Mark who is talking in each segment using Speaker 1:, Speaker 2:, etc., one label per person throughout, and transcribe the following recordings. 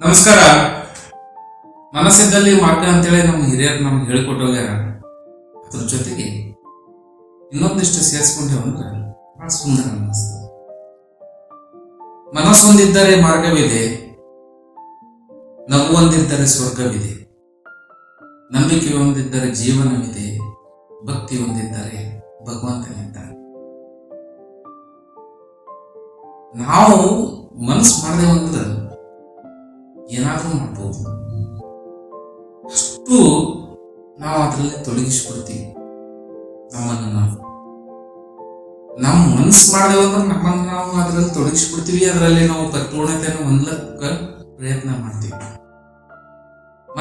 Speaker 1: ನಮಸ್ಕಾರ. ಮನಸ್ಸಿದ್ದಲ್ಲಿ ಮಾರ್ಗ ಅಂತೇಳಿ ನಮ್ಮ ಹಿರಿಯರು ನಮ್ಗೆ ಹೇಳಿಕೊಟ್ಟೋಗ್ಯಾರ ಅದ್ರ ಜೊತೆಗೆ ಇನ್ನೊಂದಿಷ್ಟು ಸೇರಿಸ್ಕೊಂಡೇವು ಅಂದ್ರೆ ಬಹಳ ಸುಂದರ ಅನ್ನಿಸ್ತದೆ ಮನಸ್ಸೊಂದಿದ್ದರೆ ಮಾರ್ಗವಿದೆ ನಗು ಒಂದಿದ್ದರೆ ಸ್ವರ್ಗವಿದೆ. ನಂಬಿಕೆ ಒಂದಿದ್ದರೆ ಜೀವನವಿದೆ, ಭಕ್ತಿ ಒಂದಿದ್ದರೆ ಭಗವಂತನಿದ್ದಾನೆ. ನಾವು ಮನಸ್ಸು ಮಾಡಿದೆವು ಅಂದ್ರೆ ಏನಾದರೂ ಮಾಡ್ಬೋದು. ಅಷ್ಟು ನಾವು ಅದರಲ್ಲಿ ತೊಡಗಿಸ್ಕೊಡ್ತೀವಿ. ನಮ್ಮನ್ನು ನಾವು. ನಮ್ಮ ಮನಸ್ಸು ಅಂದ್ರೆ ನಮ್ಮನ್ನು ನಾವು ಅದರಲ್ಲಿ ತೊಡಗಿಸ್ಬಿಡ್ತೀವಿ ಅದರಲ್ಲಿ ನಾವು ಪರಿಪೂರ್ಣತೆಯನ್ನು ಹೊಂದಲಕ್ಕ ಪ್ರಯತ್ನ ಮಾಡ್ತೀವಿ.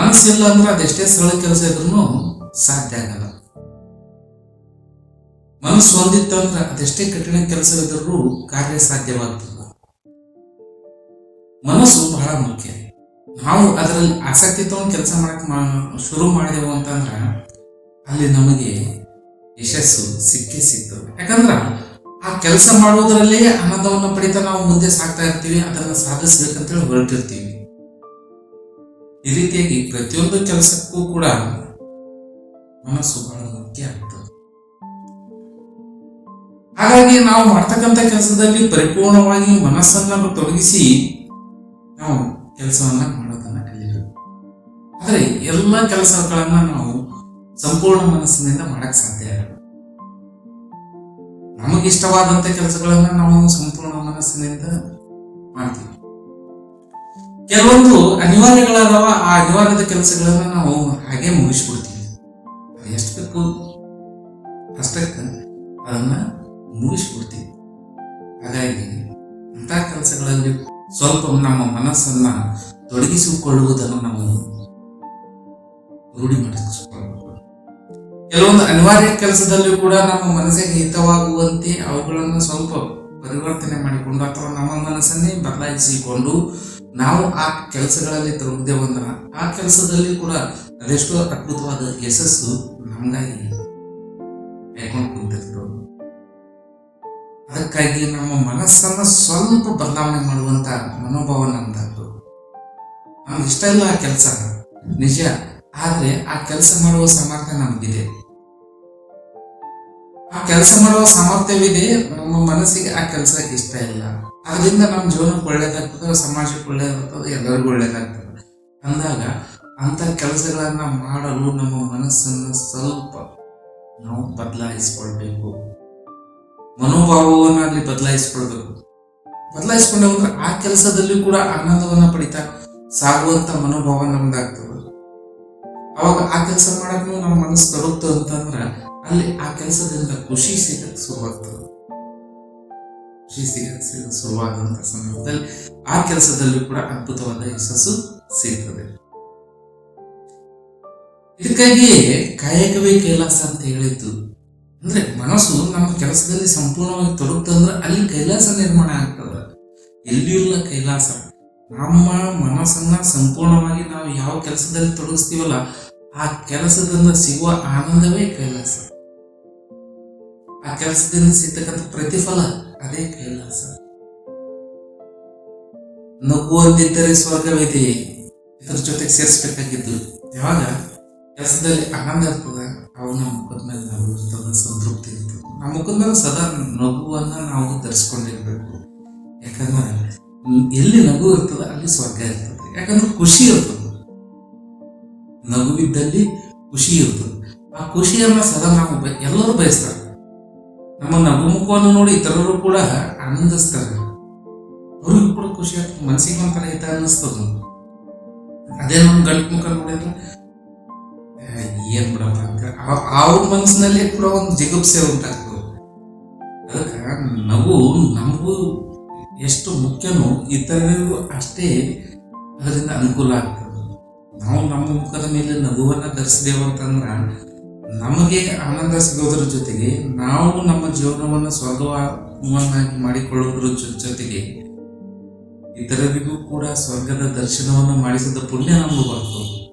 Speaker 1: ಮನಸ್ಸಿಲ್ಲ ಅಂದ್ರೆ ಅದೆಷ್ಟೇ ಸರಳ ಕೆಲಸ ಇದ್ರೂ ಸಾಧ್ಯ ಆಗಲ್ಲ. ಮನಸ್ಸು ಹೊಂದಿತ್ತು ಅಂದ್ರೆ ಅದೆಷ್ಟೇ ಕಠಿಣ ಕೆಲಸವಿದ್ರೂ ಕಾರ್ಯ ಸಾಧ್ಯವಾಗ್ತದೆ ಮನಸ್ಸು ಬಹಳ ಮುಖ್ಯ. ನಾವು ಅದರಲ್ಲಿ ಆಸಕ್ತಿ ತಗೊಂಡು ಕೆಲಸ ಮಾಡಕ್ ಮಾ- ಶುರು ಮಾಡಿದೆವು ಅಂತಂದ್ರೆ ಅಲ್ಲಿ ನಮಗೆ ಯಶಸ್ಸು ಸಿಕ್ಕೇ ಸಿಗ್ತದೆ ಯಾಕಂದ್ರ ಆ ಕೆಲಸ ಮಾಡುವುದರಲ್ಲಿ ಆನಂದವನ್ನು ಪಡಿತಾ ನಾವು ಮುಂದೆ ಸಾಗ್ತಾ ಇರ್ತೀವಿ, ಅದನ್ನ ಸಾಧಿಸ್ಬೇಕಂತೇಳಿ ಹೊರಟಿರ್ತೀವಿ. ಈ ರೀತಿಯಾಗಿ ಪ್ರತಿಯೊಂದು ಕೆಲಸಕ್ಕೂ ಕೂಡ ಮನಸ್ಸು ಬಹಳ ಮುಖ್ಯ ಆಗ್ತದೆ. ಹಾಗಾಗಿ ನಾವು ಮಾಡ್ತಕ್ಕಂಥ ಕೆಲಸದಲ್ಲಿ ಪರಿಪೂರ್ಣವಾಗಿ ಮನಸ್ಸನ್ನ ತೊಡಗಿಸಿ ನಾವು ಕೆಲಸವನ್ನ ಮಾಡೋದನ್ನ ಕಲಿಯೋದು ಆದರೆ ಎಲ್ಲ ಕೆಲಸಗಳನ್ನ ನಾವು ಸಂಪೂರ್ಣ ಮನಸ್ಸಿನಿಂದ ಮಾಡಕ್ ಸಾಧ್ಯ ಇಲ್ಲ. ನಮಗಿಷ್ಟವಾದಂತ ಕೆಲಸಗಳನ್ನ ನಾವು ಸಂಪೂರ್ಣ ಮನಸ್ಸಿನಿಂದ ಮಾಡ್ತೀವಿ. ಕೆಲವೊಂದು ಅನಿವಾರ್ಯಗಳಾದವ ಆ ಅನಿವಾರ್ಯದ ಕೆಲಸಗಳನ್ನ ನಾವು ಹಾಗೆ ಮುಗಿಸ್ಬಿಡ್ತೀವಿ. ಎಷ್ಟು ಬೇಕು ಅಷ್ಟಕ್ಕೆ ಅದನ್ನ ಮುಗಿಸ್ಬಿಡ್ತೀವಿ. ಸ್ವಲ್ಪ ನಮ್ಮ ಮನಸ್ಸನ್ನ ತೊಡಗಿಸಿಕೊಳ್ಳುವುದನ್ನು ನಾವು ರೂಢಿ ಮಾಡಿಸಿಕೊಳ್ಳಬೇಕು. ಕೆಲವೊಂದು ಅನಿವಾರ್ಯ ಕೆಲಸದಲ್ಲೂ ಕೂಡ ನಮ್ಮ ಮನಸ್ಸಿಗೆ ಹಿತವಾಗುವಂತೆ ಅವುಗಳನ್ನು ಸ್ವಲ್ಪ ಪರಿವರ್ತನೆ ಮಾಡಿಕೊಂಡು ಅಥವಾ ನಮ್ಮ ಮನಸ್ಸನ್ನೇ ಬದಲಾಯಿಸಿಕೊಂಡು ನಾವು ಆ ಕೆಲಸಗಳಲ್ಲಿ ತೊಡಗಿದೆವಂದ್ರೆ ಆ ಕೆಲಸದಲ್ಲಿ ಕೂಡ ಅದೆಷ್ಟೋ ಅದ್ಭುತವಾದ ಯಶಸ್ಸು ನಮಗಾಗಿ ಕೈಕೊಂಡು ಕುಂತಿರ್ತವೆ ಅದಕ್ಕಾಗಿ ನಮ್ಮ ಮನಸ್ಸನ್ನು ಸ್ವಲ್ಪ ಬದಲಾವಣೆ ಮಾಡುವಂತ ಮನೋಭಾವ ನಮ್ದಾಗ್ತದೆ ನಮ್ಗೆ ಇಷ್ಟ ಇಲ್ಲ ಆ ಕೆಲಸ. ನಿಜ. ಆದ್ರೆ ಆ ಕೆಲಸ ಮಾಡುವ ಸಾಮರ್ಥ್ಯ ನಮಗಿದೆ. ಆ ಕೆಲಸ ಮಾಡುವ ಸಾಮರ್ಥ್ಯವಿದೆ, ನಮ್ಮ ಮನಸ್ಸಿಗೆ ಆ ಕೆಲಸ ಇಷ್ಟ ಇಲ್ಲ. ಅದರಿಂದ ನಮ್ಮ ಜೀವನಕ್ಕೆ ಒಳ್ಳೇದಾಗ್ತದೆ, ಸಮಾಜಕ್ಕೆ ಒಳ್ಳೇದಾಗ್ತದೆ, ಎಲ್ಲರಿಗೂ ಒಳ್ಳೇದಾಗ್ತದೆ. ಅಂದಾಗ ಅಂತ ಕೆಲಸಗಳನ್ನ ಮಾಡಲು ನಮ್ಮ ಮನಸ್ಸನ್ನು ಸ್ವಲ್ಪ ನಾವು ಬದಲಾಯಿಸ್ಕೊಳ್ಬೇಕು. ಮನೋಭಾವವನ್ನು ಅಲ್ಲಿ ಬದಲಾಯಿಸ್ಕೊಳ್ಬೇಕು. ಬದಲಾಯಿಸ್ಕೊಂಡೆ ಅಂದ್ರೆ ಆ ಕೆಲಸದಲ್ಲಿ ಕೂಡ ಆನಂದವನ್ನ ಪಡಿತಾ ಸಾಗುವಂತ ಮನೋಭಾವ ನಮ್ದಾಗ್ತದ. ಅವಾಗ ಆ ಕೆಲಸ ಮಾಡಕ್ ನಮ್ಮ ಮನಸ್ಸು ಬರುತ್ತ ಅಂತಂದ್ರ ಅಲ್ಲಿ ಆ ಕೆಲಸದಿಂದ ಖುಷಿ ಸಿಗಕ್ ಶುರುವಾಗ್ತದೆ. ಖುಷಿ ಸಿಗಕ್ ಸಿಗ ಶುರುವಾದಂತ ಸಂದರ್ಭದಲ್ಲಿ ಆ ಕೆಲಸದಲ್ಲಿ ಕೂಡ ಅದ್ಭುತವಾದ ಯಶಸ್ಸು ಸಿಗ್ತದೆ. ಇದಕ್ಕಾಗಿಯೇ ಕಾಯಕವೇ ಕೈಲಾಸ ಅಂತ ಹೇಳಿದ್ದು ಅಂದ್ರೆ ಮನಸ್ಸು ನಮ್ಮ ಕೆಲಸದಲ್ಲಿ ಸಂಪೂರ್ಣವಾಗಿ ತೊಡಗ್ತಂದ್ರೆ ಅಲ್ಲಿ ಕೈಲಾಸ ನಿರ್ಮಾಣ ಆಗ್ತದೆ. ಎಲ್ಲಿಯೂ ಇಲ್ಲ ಕೈಲಾಸ. ನಮ್ಮ ಮನಸ್ಸನ್ನ ಸಂಪೂರ್ಣವಾಗಿ ನಾವು ಯಾವ ಕೆಲಸದಲ್ಲಿ ತೊಡಗಿಸ್ತೀವಲ್ಲ, ಆ ಕೆಲಸದಿಂದ ಸಿಗುವ ಆನಂದವೇ ಕೈಲಾಸ. ಆ ಕೆಲಸದಿಂದ ಸಿಗ್ತಕ್ಕಂಥ ಪ್ರತಿಫಲ ಅದೇ ಕೈಲಾಸ. ನಗುವಂತಿದ್ದರೆ ಸ್ವರ್ಗವಿದೆ ಇದ್ರ ಜೊತೆಗೆ ಸೇರಿಸ್ಬೇಕಾಗಿದ್ದು ಯಾವಾಗ? ಕೆಲಸದಲ್ಲಿ ಆನಂದ ಇರ್ತದ ಅವನ ಮುಖದ ಮೇಲೆ ನಗು ಇರ್ತದ ಸಂತೃಪ್ತಿ ಇರ್ತದೆ. ನಮ್ಮ ಮುಖದ ಮೇಲೆ ಸದಾ ನಗುವನ್ನ ನಾವು ಧರಿಸ್ಕೊಂಡಿರ್ಬೇಕು. ಯಾಕಂದ್ರೆ ಎಲ್ಲಿ ನಗು ಇರ್ತದ ಅಲ್ಲಿ ಸ್ವರ್ಗ ಇರ್ತದೆ. ಯಾಕಂದ್ರೆ ಖುಷಿ ಇರ್ತದೆ. ನಗುವಿದ್ದಲ್ಲಿ ಖುಷಿ ಇರ್ತದೆ. ಆ ಖುಷಿಯನ್ನ ಸದಾ ನಾವು ಎಲ್ಲರೂ ಬಯಸ್ತಾರೆ. ನಮ್ಮ ನಗು ಮುಖವನ್ನು ನೋಡಿ ಇತರರು ಕೂಡ ಆನಂದಿಸ್ತಾರೆ. ಅವ್ರಿಗೂ ಕೂಡ ಖುಷಿ ಆಗ್ತದೆ. ಮನಸ್ಸಿಗೆ ಒಂಥರ ಹಿತ ಅನ್ನಿಸ್ತದ ಅದೇ ನಮ್ಮ ಗಂಟು ಮುಖ ನೋಡಿದ್ರೆ ಆ, ಏನ್ ಆ- ಅವ್ರ ಮನಸ್ಸಿನಲ್ಲಿ ಕೂಡ ಒಂದು ಜಿಗುಪ್ಸೆ ಉಂಟಾಗ್ತದೆ. ಅದಕ್ಕೆ ನಗು ನಮಗೂ ಎಷ್ಟು ಮುಖ್ಯನೋ ಇತರರಿಗೂ ಅಷ್ಟೇ ಅದರಿಂದ ಅನುಕೂಲ ಆಗ್ತದೆ. ನಾವು ನಮ್ಮ ಮುಖದ ಮೇಲೆ ನಗುವನ್ನು ಧರಿಸಿದೆವು ಅಂತಂದ್ರ, ನಮಗೆ ಆನಂದ ಸಿಗೋದ್ರ ಜೊತೆಗೆ, ನಾವು ನಮ್ಮ ಜೀವನವನ್ನು ಸ್ವರ್ಗವನ್ನಾಗಿ ಮಾಡಿಕೊಳ್ಳೋದ್ರ ಜೊತೆಗೆ ಇತರರಿಗೂ ಕೂಡ ಸ್ವರ್ಗದ ದರ್ಶನವನ್ನು ಮಾಡಿಸಿದ ಪುಣ್ಯ ನಮಗೂ ಬರ್ತದೆ.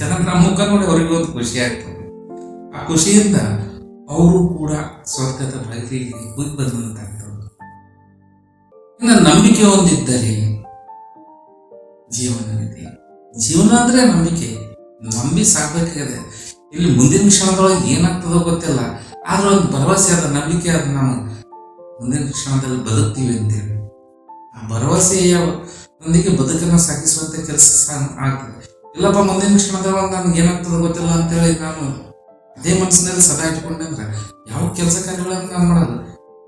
Speaker 1: ಯಾಕಂದ್ರೆ ನಮ್ಮ ಮುಖ ನೋಡಿ ಅವರಿಗೂ ಒಂದು ಖುಷಿ ಆಗ್ತದೆ ಆ ಖುಷಿಯಿಂದ ಅವರು ಕೂಡ ಸ್ವರ್ಗದ ಬಯಲಿಗೆ ಕುಯ್ದು ಬಂದಂತಾಗ್ತದೆ ನಂಬಿಕೆ ಒಂದಿದ್ದರೆ ಜೀವನವಿದೆ. ಜೀವನ ಅಂದ್ರೆ ನಂಬಿಕೆ. ನಂಬಿ ಸಾಕ್ಬೇಕಾಗಿದೆ ಇಲ್ಲಿ ಮುಂದಿನ ಕ್ಷಣದೊಳಗೆ ಏನಾಗ್ತದೋ ಗೊತ್ತಿಲ್ಲ. ಆದ್ರೆ ಒಂದು ಭರವಸೆ ಅದ, ನಂಬಿಕೆ ಅದ ನಾವು ಮುಂದಿನ ಕ್ಷಣದಲ್ಲಿ ಬದುಕ್ತೀವಿ ಅಂತೇಳಿ. ಆ ಭರವಸೆಯ ಒಂದಿಗೆ ಬದುಕನ್ನು ಸಾಗಿಸುವಂತ ಕೆಲಸ ಆಗ್ತದೆ. ಇಲ್ಲಪ್ಪ, ಮುಂದಿನ ಕ್ಷಣದೊಳಗೆ ನನ್ಗೆ ಏನಾಗ್ತದೆ ಗೊತ್ತಿಲ್ಲ ಅಂತೇಳಿ ನಾನು ಅದೇ ಮನಸ್ಸಿನಲ್ಲಿ ಸದಾ ಇಟ್ಕೊಂಡೆ ಅಂದ್ರೆ ಯಾವ ಕೆಲಸ ಅಂತ ನಾನು ಮಾಡೋದು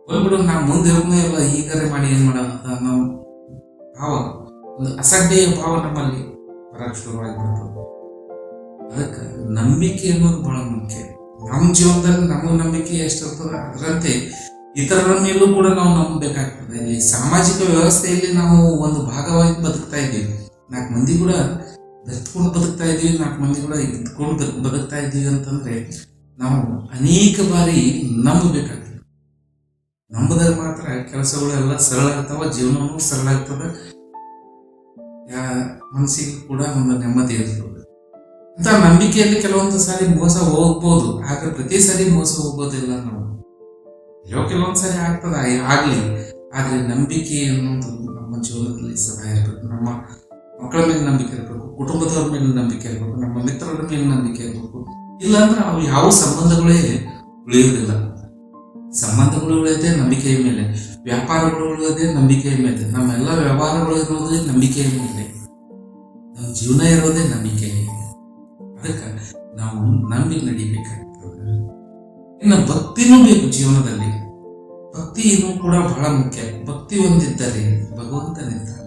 Speaker 1: ಹೋಗ್ಬಿಡು, ನಾ ಮುಂದೆ ಹೋಗ್ನೇ ಇಲ್ಲ ಈಗಾರೆ ಮಾಡಿ ಏನು ಮಾಡೋದು ಅಂತ ನಾವು ಭಾವ, ಒಂದು ಅಸಡ್ಡೆಯ ಭಾವ ನಮ್ಮಲ್ಲಿ ಬರಕ್ ಶುರುವಾಗಿಬಿಡ್ತದೆ ಅದಕ್ಕೆ ನಂಬಿಕೆ ಅನ್ನೋದು ಬಹಳ ಮುಖ್ಯ. ನಮ್ಮ ಜೀವನದಲ್ಲಿ ನಮ್ಮ ನಂಬಿಕೆ ಎಷ್ಟಿರ್ತದೆ ಅದರಂತೆ ಇತರರ ಮೇಲೂ ಕೂಡ ನಾವು ನಂಬಬೇಕಾಗ್ತದೆ. ಈ ಸಾಮಾಜಿಕ ವ್ಯವಸ್ಥೆಯಲ್ಲಿ ನಾವು ಒಂದು ಭಾಗವಾಗಿ ಬದುಕ್ತಾ ಇದ್ದೀವಿ. ನಾಲ್ಕು ಮಂದಿ ಕೂಡ ಬೆರ್ತ್ಕೊಂಡು ಬದುಕ್ತಾ ಇದ್ದೀವಿ ನಾಲ್ಕು ಮಂದಿ ಕೂಡ ಬದ್- ಬದುಕ್ತಾ ಇದ್ದೀವಿ ಅಂತಂದ್ರೆ ನಾವು ಅನೇಕ ಬಾರಿ ನಂಬಬೇಕಾಗ್ತದೆ. ನಂಬದಾಗ ಮಾತ್ರ ಕೆಲಸಗಳು ಎಲ್ಲ ಸರಳ ಆಗ್ತಾವ, ಜೀವನವೂ ಸರಳ ಆಗ್ತದೆ. ಮನಸ್ಸಿಗೆ ಕೂಡ ಒಂದು ನೆಮ್ಮದಿ ಇರ್ತದೆ. ಅಂತ ನಂಬಿಕೆಯಲ್ಲಿ ಕೆಲವೊಂದು ಸಾರಿ ಮೋಸ ಹೋಗ್ಬೋದು, ಆದ್ರೆ ಪ್ರತಿ ಸಾರಿ ಮೋಸ ಹೋಗ್ಬೋದಿಲ್ಲ ನಾವು. ಎಲ್ಲೋ ಕೆಲವೊಂದು ಸಾರಿ ಆಗ್ತದ ಆಗ್ಲಿ. ಆದ್ರೆ ನಂಬಿಕೆ ಅನ್ನೋದು ನಮ್ಮ ಜೀವನದಲ್ಲಿ ಸದಾ ಇರ್ಬೇಕು. ನಮ್ಮ ಮಕ್ಕಳ ಮೇಲೆ ನಂಬಿಕೆ ಇರಬೇಕು, ಕುಟುಂಬದವ್ರ ಮೇಲೆ ನಂಬಿಕೆ ಇರಬೇಕು, ನಮ್ಮ ಮಿತ್ರರ ಮೇಲೆ ನಂಬಿಕೆ ಇರಬೇಕು. ಇಲ್ಲಾಂದ್ರೆ ಅವು ಯಾವ ಸಂಬಂಧಗಳೇ ಉಳಿಯೋದಿಲ್ಲ. ಸಂಬಂಧಗಳು ಉಳಿಯೋದೇ ನಂಬಿಕೆಯ ಮೇಲೆ, ವ್ಯಾಪಾರಗಳು ಉಳಿಯೋದೇ ನಂಬಿಕೆಯ ಮೇಲೆ, ನಮ್ಮೆಲ್ಲ ವ್ಯವಹಾರಗಳು ಇರೋದೇ ನಂಬಿಕೆಯ ಮೇಲೆ. ನಮ್ಮ ಜೀವನ ಇರೋದೇ ನಂಬಿಕೆ ಅದಕ್ಕೆ ನಾವು ನಂಬಿ ನಡಿಬೇಕಾಗ್ತದೆ. ಇನ್ನು ಭಕ್ತಿನೂ ಬೇಕು ಜೀವನದಲ್ಲಿ. ಭಕ್ತಿ ಇನ್ನೂ ಕೂಡ ಬಹಳ ಮುಖ್ಯ. ಭಕ್ತಿ ಒಂದಿದ್ದರೆ ಭಗವಂತನಿದ್ದಾನೆ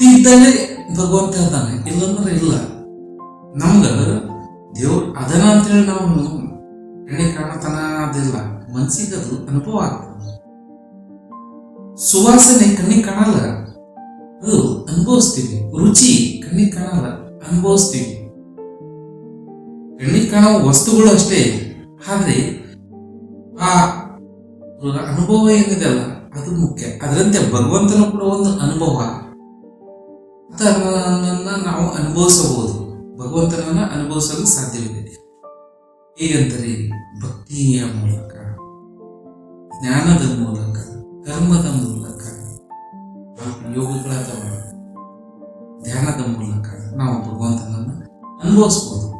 Speaker 1: ಭಕ್ತಿ ಇದ್ದರೆ ಭಗವಂತ ಇದ್ದಾನೆ ಇಲ್ಲಂದ್ರೆ ಇಲ್ಲ. ನಮ್ಗ ದೇವ್ರ ಅದನ ಅಂತೇಳಿ ನಾವು ಕಣ್ಣಿಗೆ ಕಾಣತನ ಅದಿಲ್ಲ. ಮನ್ಸಿಗೆ ಅದು ಅನುಭವ ಆಗ್ತದೆ. ಸುವಾಸನೆ ಕಣ್ಣಿಗೆ ಕಾಣಲ್ಲ. ಅದು ಅನುಭವಿಸ್ತೀವಿ. ರುಚಿ ಕಣ್ಣಿಗೆ ಕಾಣಲ್ಲ. ಅನುಭವಿಸ್ತೀವಿ. ಕಣ್ಣಿಗೆ ಕಾಣುವ ವಸ್ತುಗಳು ಅಷ್ಟೇ. ಆದ್ರೆ ಆ ಅನುಭವ ಏನಿದೆ ಅಲ್ಲ, ಅದು ಮುಖ್ಯ. ಅದರಂತೆ ಭಗವಂತನ ಕೂಡ ಒಂದು ಅನುಭವ. ಅದನ್ನ ನಾವು ಅನುಭವಿಸಬಹುದು. ಭಗವಂತನನ್ನ ಅನುಭವಿಸಲು ಸಾಧ್ಯವಿದೆ. ಹೇಗೆಂದರೆ ಭಕ್ತಿಯ ಮೂಲಕ, ಜ್ಞಾನದ ಮೂಲಕ, ಕರ್ಮದ ಮೂಲಕ ಯೋಗಗಳಾದ ಧ್ಯಾನದ ಮೂಲಕ ನಾವು ಭಗವಂತನನ್ನ ಅನುಭವಿಸ್ಬೋದು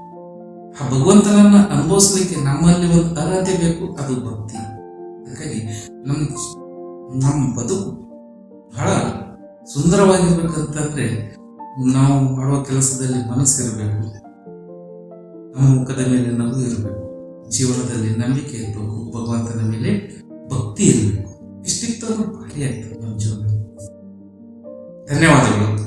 Speaker 1: ಆ ಭಗವಂತನನ್ನ ಅನುಭವಿಸಲಿಕ್ಕೆ ನಮ್ಮಲ್ಲಿ ಒಂದು ಅರ್ಹತೆ ಬೇಕು, ಅದು ಭಕ್ತಿ. ಹಾಗಾಗಿ ನಮ್ಮ ನಮ್ಮ ಬದುಕು ಬಹಳ ಸುಂದರವಾಗಿರ್ಬೇಕಂತಂದ್ರೆ ನಾವು ಮಾಡುವ ಕೆಲಸದಲ್ಲಿ ಮನಸ್ಸಿರಬೇಕು. ನಮ್ಮ ಮುಖದ ಮೇಲೆ ನಗು ಇರಬೇಕು. ಜೀವನದಲ್ಲಿ ನಂಬಿಕೆ ಇರಬೇಕು. ಭಗವಂತನ ಮೇಲೆ ಭಕ್ತಿ ಇರಬೇಕು. ಇಷ್ಟಿತ್ತು ಭಾರಿ ಆಗ್ತದೆ ನಮ್ಮ ಜೀವನ ಧನ್ಯವಾದಗಳು.